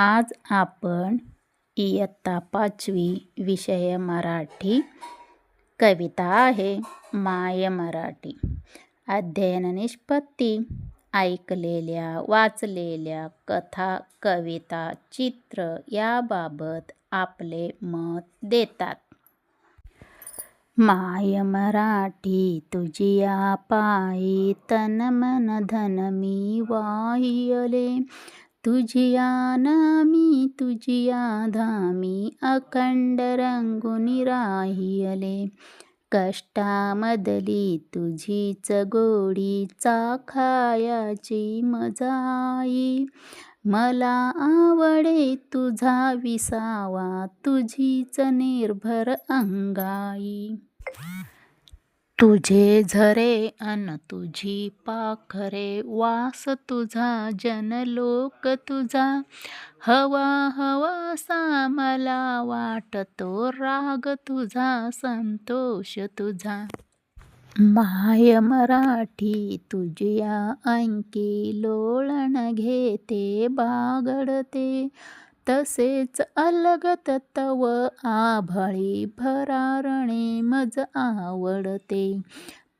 आज आपण इयत्ता पाचवी विषय मराठी कविता आहे माय मराठी. अध्ययन निष्पत्ती ऐकलेल्या वाचलेल्या कथा कविता चित्र याबाबत आपले मत देतात. माय मराठी तुझिया पायी तन मन धन मी वाहियले. तुझिया नामी तुझिया धामी अखंड रंगुनी राहियले. कष्टामदली तुझीच गोडी चाखायाची मजाई. मला आवडे तुझा विसावा तुझीच निर्भर अंगाई. तुझे झरे अन तुझी पाखरे वास तुझा जनलोक तुझा. हवा हवासा मला वाटतो राग तुझा संतोष तुझा. माय मराठी तुझ्या अंकी लोळण घेते बागडते. तसेच अलगत तव आभळी भरारणे मज आवडते.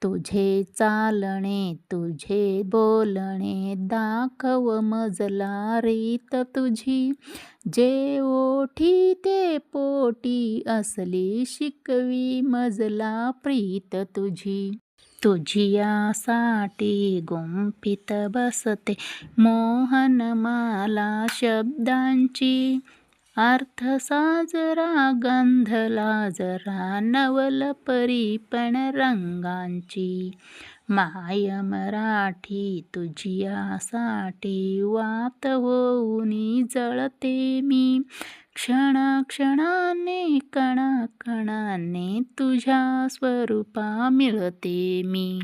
तुझे चालणे तुझे बोलणे दाखव मजला रीत तुझी. जे ओठी ते पोटी असली शिकवी मजला प्रीत तुझी. तुझियासाठी गुंफित बसते मोहनमाला शब्दांची. अर्थ साजरा गंधला जरा नवल परीपण रंगांची. माय मराठी तुझियासाठी वात होऊनी जळते मी. क्षणाक्षणाने कणाने तुझ्या स्वरूपा मिळते मी.